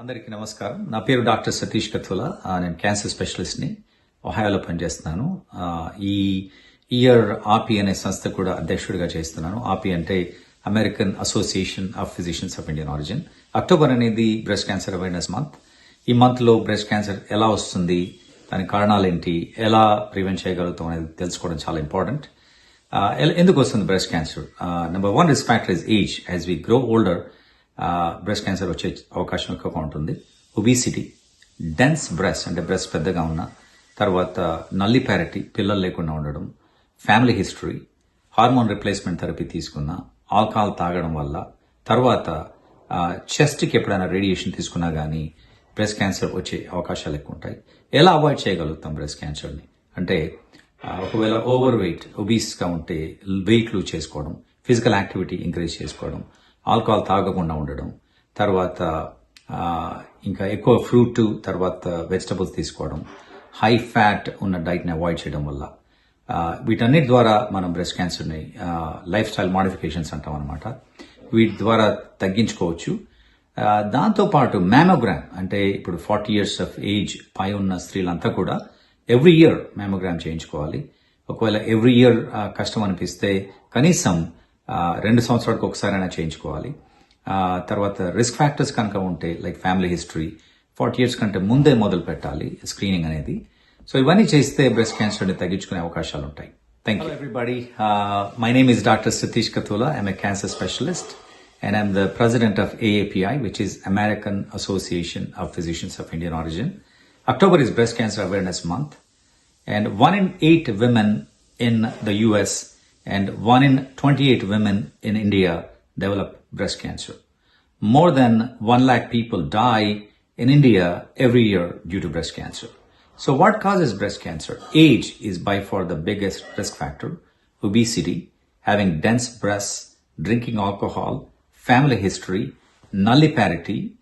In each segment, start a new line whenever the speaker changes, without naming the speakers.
అందరికీ నమస్కారం. నా పేరు డాక్టర్ సతీష్ కథుల నేను క్యాన్సర్ స్పెషలిస్ట్ని ఒహాయోలో పనిచేస్తున్నాను. ఈ ఇయర్ ఆపి అనే సంస్థ కూడా అధ్యక్షుడిగా చేస్తున్నాను. ఆపి అంటే American association of physicians of Indian origin. October అనేది బ్రెస్ట్ క్యాన్సర్ అవేర్నెస్ మంత్. ఈ మంత్లో బ్రెస్ట్ క్యాన్సర్ ఎలా వస్తుంది దాని కారణాలు ఏంటి ఎలా ప్రివెంట్ చేయగలుగుతాం అనేది తెలుసుకోవడం చాలా ఇంపార్టెంట్. ఎందుకు వస్తుంది breast cancer? Number one risk factor is age. As we grow older breast cancer వచ్చే అవకాశం ఎక్కువగా ఉంటుంది. ఒబీసిటీ డెన్స్ బ్రెస్ట్ అంటే బ్రెస్ట్ పెద్దగా ఉన్న తర్వాత నల్లి ప్యారిటీ పిల్లలు లేకుండా ఉండడం family history hormone replacement therapy తీసుకున్న ఆల్కహాల్ తాగడం వల్ల తర్వాత చెస్ట్కి ఎప్పుడైనా రేడియేషన్ తీసుకున్నా కానీ బ్రెస్ట్ క్యాన్సర్ వచ్చే అవకాశాలు ఎక్కువ ఉంటాయి. ఎలా అవాయిడ్ చేయగలుగుతాం బ్రెస్ట్ క్యాన్సర్ని అంటే ఒకవేళ ఓవర్ వెయిట్ ఒబీస్గా ఉంటే వెయిట్ లూజ్ చేసుకోవడం ఫిజికల్ యాక్టివిటీ ఇంక్రీజ్ చేసుకోవడం ఆల్కహాల్ తాగకుండా ఉండడం తర్వాత ఇంకా ఎక్కువ ఫ్రూట్ తర్వాత వెజిటబుల్స్ తీసుకోవడం హై ఫ్యాట్ ఉన్న డైట్ని అవాయిడ్ చేయడం వల్ల వీటన్నిటి ద్వారా మనం బ్రెస్ట్ క్యాన్సర్ని లైఫ్ స్టైల్ మాడిఫికేషన్స్ అంటాం అనమాట వీటి ద్వారా తగ్గించుకోవచ్చు. దాంతోపాటు మ్యామోగ్రామ్ అంటే ఇప్పుడు ఫార్టీ ఇయర్స్ ఆఫ్ ఏజ్ పై ఉన్న స్త్రీలంతా కూడా ఎవ్రీ ఇయర్ మ్యామోగ్రామ్ చేయించుకోవాలి. ఒకవేళ ఎవ్రీ ఇయర్ కష్టం అనిపిస్తే కనీసం రెండు సంవత్సరాలకు ఒకసారైనా చేయించుకోవాలి. తర్వాత రిస్క్ ఫ్యాక్టర్స్ కనుక ఉంటే like family history forty years కంటే ముందే మొదలు పెట్టాలి స్క్రీనింగ్ అనేది. సో ఇవన్నీ చేస్తే బ్రెస్ట్ క్యాన్సర్ని తగ్గించుకునే అవకాశాలు ఉంటాయి. Thank you everybody my name is doctor Satish Katula I'm a cancer specialist and I'm the president of AAPI, which is American Association of Physicians of Indian Origin. October is Breast Cancer Awareness Month, and one in eight women in the US and one in 28 women in India develop breast cancer. More than 1 lakh people die in India every year due to breast cancer. So what causes breast cancer? Age is by far the biggest risk factor. Obesity, having dense breasts, drinking alcohol, family history, nulliparity,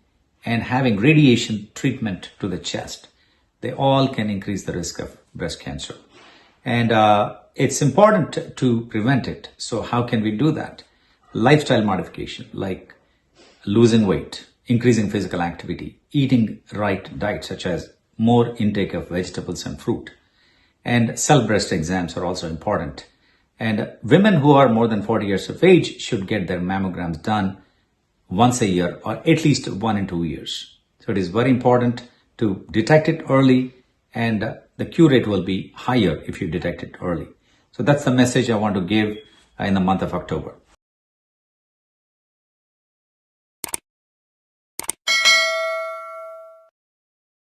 and having radiation treatment to the chest. They all can increase the risk of breast cancer. And uh, it's important to prevent it. So how can we do that? Lifestyle modification, like losing weight, increasing physical activity, eating right diet, such as more intake of vegetables and fruit. And cell breast exams are also important. And women who are more than 40 years of age should get their mammograms done once a year or at least one in two years. So it is very important to detect it early and the cure rate will be higher if you detect it early. So that's the message I want to give uh, in the month of October.